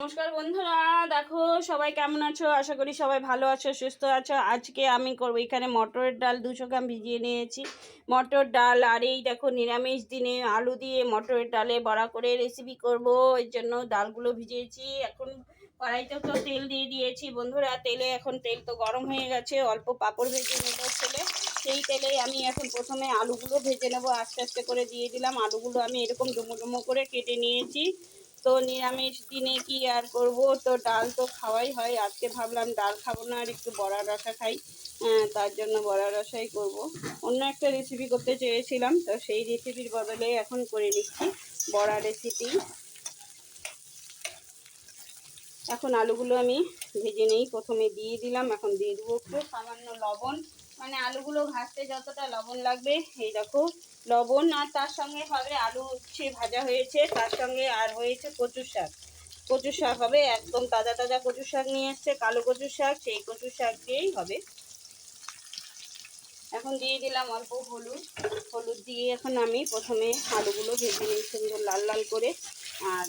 নমস্কার বন্ধুরা, দেখো সবাই কেমন আছো? আশা করি সবাই ভালো আছো, সুস্থ আছো। আজকে আমি করব এখানে মটরের ডাল দুশো গ্রাম ভিজিয়ে নিয়েছি। মটর ডাল আর এই দেখো নিরামিষ দিনে আলু দিয়ে মটরের ডালে বড়া করে রেসিপি করব। এর জন্য ডালগুলো ভিজিয়েছি। এখন কড়াইতে তো তেল দিয়ে দিয়েছি। বন্ধুরা, তেলে এখন তেল তো গরম হয়ে গেছে। অল্প পাঁপড় ভেজে নেব ছেলে সেই তেলেই আমি এখন প্রথমে আলুগুলো ভেজে নেব। আস্তে আস্তে করে দিয়ে দিলাম। আলুগুলো আমি এরকম ডুমো ডুমো করে কেটে নিয়েছি। তো নিরামিষ দিনে কি আর করব? তো ডাল তো খাওয়াই হয়। আজকে ভাবলাম ডাল খাব না, আর একটু বড়া রসা খাই। তার জন্য বড়া রসাই করব। অন্য একটা রেসিপি করতে চেয়েছিলাম, তো সেই রেসিপির বদলে এখন করে নিচ্ছি বড়া রেসিপি এখন আলুগুলো আমি ভেজে নেই। প্রথমে দিয়ে দিলাম, এখন দিয়ে দেবো একটু সামান্য লবণ। মানে আলুগুলো ভাজতে যতটা লবণ লাগবে, এই দেখো, লবণ আর তার সঙ্গে হবে আলু উচ্ছে ভাজা হয়েছে, তার সঙ্গে আর হয়েছে কচুর শাক। কচুর শাক হবে, একদম তাজা তাজা কচুর শাক নিয়ে এসছে, কালো কচুর শাক, সেই কচুর শাক দিয়েই হবে। এখন দিয়ে দিলাম অল্প হলুদ। হলুদ দিয়ে এখন আমি প্রথমে আলুগুলো ভেজে নিই সুন্দর লাল লাল করে, আর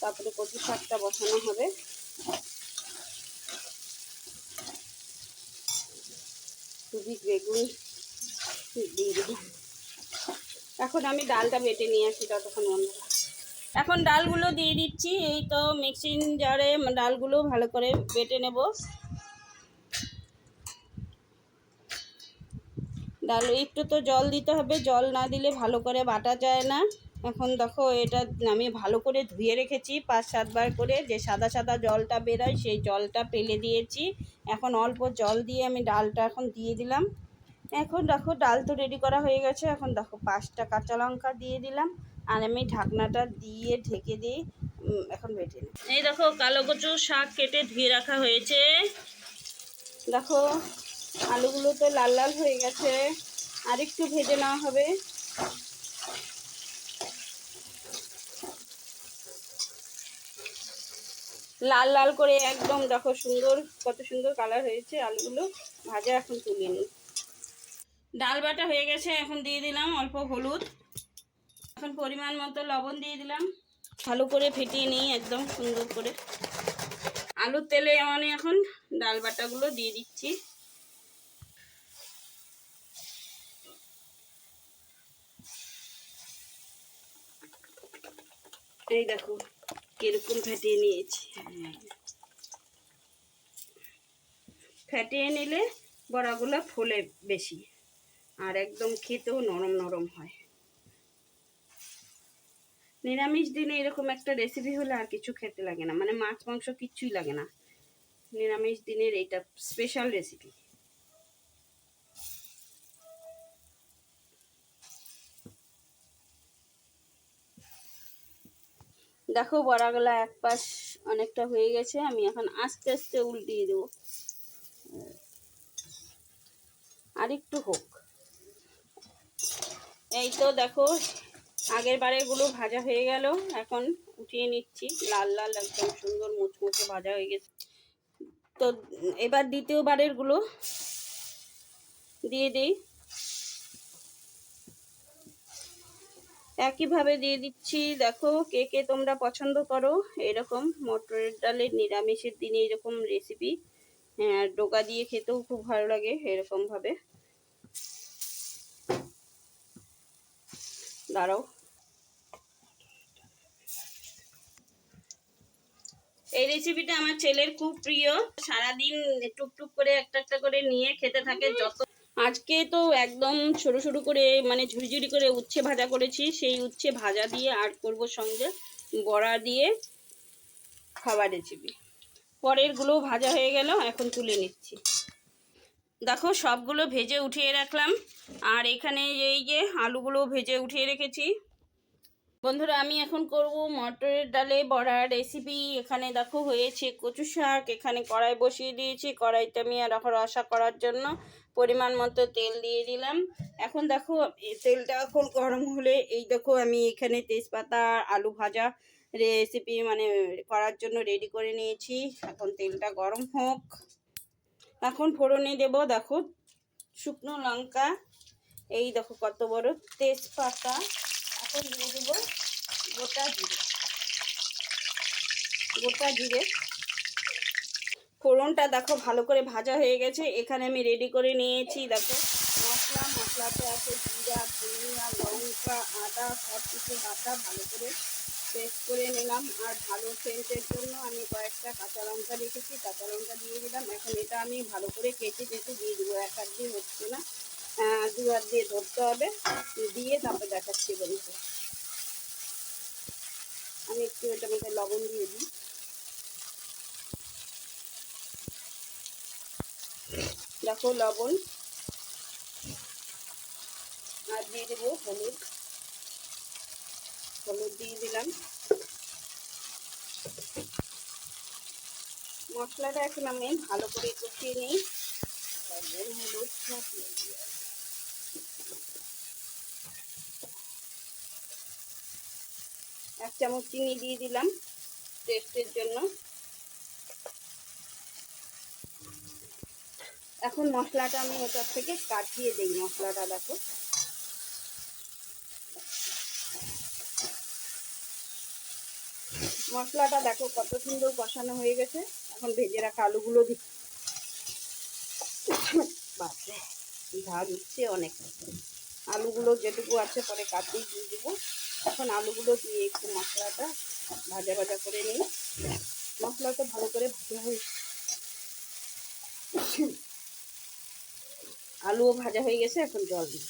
তারপরে কচু শাকটা বসানো হবে। দুদিক বেগুন এখন আমি ডালটা বেটে নিয়ে আসি ততক্ষণ বন্ধুরা এখন ডালগুলো দিয়ে দিচ্ছি, এই তো মিক্সিং জারে ডালগুলো ভালো করে বেটে নেব। ডাল, একটু তো জল দিতে হবে, জল না দিলে ভালো করে বাটা যায় না। এখন দেখো এটা আমি ভালো করে ধুয়ে রেখেছি, পাঁচ সাতবার করে। যে সাদা সাদা জলটা বেরোয়, সেই জলটা পেলে দিয়েছি। এখন অল্প জল দিয়ে আমি ডালটা এখন দিয়ে দিলাম। এখন দেখো ডাল তো রেডি করা হয়ে গেছে। এখন দেখো পাঁচটা কাঁচা লঙ্কা দিয়ে দিলাম। আর আমি ঢাকনাটা দিয়ে ঢেকে দিই। এখন বেটে নিই। এই দেখো কালো কচু শাক কেটে ধুয়ে রাখা হয়েছে। দেখো আলুগুলো তো লাল লাল হয়ে গেছে। আর একটু ভেজে নেওয়া হবে। লাল লাল করে একদম দেখো সুন্দর, কত সুন্দর কালার হয়েছে আলুগুলো। ভাজা এখন তুলে নিই। ডাল বাটা হয়ে গেছে, এখন দিয়ে দিলাম অল্প হলুদ। এখন পরিমাণ মতো লবণ দিয়ে দিলাম। ভালো করে ফেটিয়ে নিই একদম সুন্দর করে। আলুর তেলে আমি এখন ডাল বাটাগুলো দিয়ে দিচ্ছি। এই দেখো। কীরকম ফেটিয়ে নিয়েছি। ফেটিয়ে নিলে বড়াগুলো ফোলে বেশি, আর একদম খেতেও নরম নরম হয়। নিরামিষ দিনে এরকম একটা রেসিপি হলে আর কিছু খেতে লাগে না মানে মাছ, মাংস কিচ্ছুই লাগে না। নিরামিষ দিনের এইটা স্পেশাল রেসিপি দেখো বড়াগুলা এক পাশ অনেকটা হয়ে গেছে, আমি এখন আস্তে আস্তে উল্টিয়ে দেবো। আর একটু হোক। এই তো দেখো, আগের বারেরগুলো ভাজা হয়ে গেল, এখন উঠিয়ে নিচ্ছি। লাল লাল একদম সুন্দর মুচমুচে ভাজা হয়ে গেছে। তো এবার দ্বিতীয়বারেরগুলো দিয়ে দিই। একইভাবে দিয়ে দিচ্ছি, দেখো কে কে তোমরা পছন্দ করো। এরকম মটরের ডালের নিরামিষের দিনে এরকম রেসিপি হ্যাঁ ডোকা দিয়ে খেতেও খুব ভালো লাগে এরকমভাবে। দাঁড়াও। এই রেসিপিটা আমার ছেলের খুব প্রিয়। সারাদিন টুকটুক করে একটা একটা করে নিয়ে খেতে থাকে, যত আজকে তো একদম সরু সরু করে মানে ঝুড়ি করে উচ্ছে ভাজা করেছি। সেই উচ্ছে ভাজা দিয়ে আর করব সঙ্গে বড়া দিয়ে খাবার রেসিপি পরেরগুলো ভাজা হয়ে গেল, এখন তুলে নিচ্ছি। দেখো সবগুলো ভেজে উঠিয়ে রাখলাম। আর এখানে এই যে আলুগুলো ভেজে উঠিয়ে রেখেছি। বন্ধুরা, আমি এখন করব মটরের ডালে বড়া রেসিপি এখানে দেখো হয়েছে কচু শাক, এখানে কড়াই বসিয়ে দিয়েছি। কড়াইতে আমি আর এখন রসা করার জন্য পরিমাণ মতো তেল দিয়ে দিলাম। এখন দেখো তেলটা এখন গরম হলে এই দেখো আমি এখানে তেজপাতা আলু ভাজা রেসিপি মানে করার জন্য রেডি করে নিয়েছি। এখন তেলটা গরম হোক। এখন ফোড়নে দেব দেখো শুকনো লঙ্কা। এই দেখো কত বড় তেজপাতা। এখন দিয়ে দেবো গোটা জিরে। গোটা জিরে। ফোড়নটা দেখো ভালো করে ভাজা হয়ে গেছে। এখানে আমি রেডি করে নিয়েছি, দেখো। মশলা, মশলাতে আছে জিরা, ধনিয়া, লঙ্কা, আদা সব কিছু বাটা ভালো করে পেস্ট করে নিলাম। আর ভালো সেন্টের জন্য আমি কয়েকটা কাঁচা লঙ্কা রেখেছি। কাঁচা লঙ্কা দিয়ে দিলাম। এখন এটা আমি ভালো করে কেটে কেটে দিয়ে দেবো। এক হাত দিয়ে হচ্ছে না। দু হাত দিয়ে ধরতে হবে। দিয়ে তারপরে দেখাচ্ছি বলতে আমি একটু এটার মধ্যে লবণ দিয়ে দিই। দেখো লবণ। আর দিয়ে দেবো হলুদ। হলুদ দিয়ে দিলাম। মশলাটা এখন আমি ভালো করে কষিয়ে নিই। লবণ হলুদ এক চামচ চিনি দিয়ে দিলাম টেস্টের জন্য। এখন মশলাটা আমি ওটার থেকে কাটিয়ে দিই, মশলাটা দেখো। মশলাটা দেখো কত সুন্দর কষানো হয়ে গেছে। এখন ভেজে রাখা আলুগুলো দি বাপরে উঠছে অনেক। আলুগুলো যেটুকু আছে পরে কাটিয়ে দিয়ে দেবো। এখন আলুগুলো দিয়ে একটু মশলাটা ভাজা ভাজা করে নিই। মশলাটা ভালো করে ভাজা হয়ে আলুও ভাজা হয়ে গেছে, এখন জল দিই।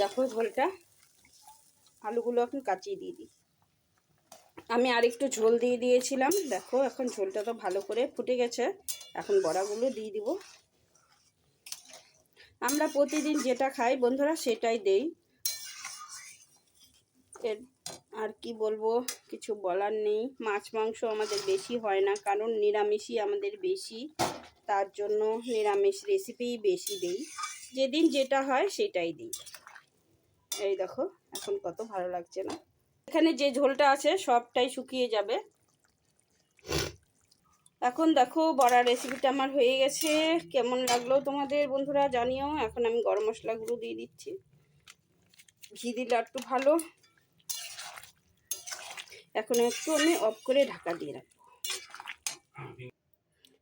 দেখো ঝোলটা আলুগুলো এখন কাচিয়ে দিয়ে দিই। আমি আরেকটু ঝোল দিয়ে দিয়েছিলাম। দেখো, এখন ঝোলটা তো ভালো করে ফুটে গেছে। এখন বড়াগুলো দিয়ে দিব। আমরা প্রতিদিন যেটা খাই, বন্ধুরা সেটাই দেই। এর আর কি বলব, কিছু বলার নেই। মাছ, মাংস আমাদের বেশি হয় না, কারণ নিরামিষই আমাদের বেশি। তার জন্য নিরামিষ রেসিপিই বেশি দেই। যেদিন যেটা হয় সেটাই দিই। এই দেখো, এখন কত ভালো লাগছে না। এখানে যে ঝোলটা আছে, সবটাই শুকিয়ে যাবে। এখন দেখো বড়া রেসিপিটা আমার হয়ে গেছে। কেমন লাগল তোমাদের বন্ধুরা জানিও। এখন আমি গরম মশলা গুঁড়ো দিয়ে দিচ্ছি। ঘি দিলে একটু ভালো। এখন একটু আমি অফ করে ঢাকা দিয়ে রাখব।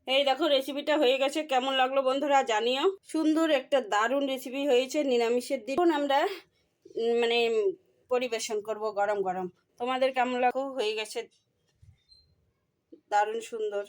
এই দেখো রেসিপিটা হয়ে গেছে। কেমন লাগল বন্ধুরা জানিও। সুন্দর একটা দারুণ রেসিপি হয়েছে, নিরামিষের দিন। আমরা মানে পরিবেশন করব গরম গরম। তোমাদের কেমন লাগো হয়ে গেছে দারুণ সুন্দর।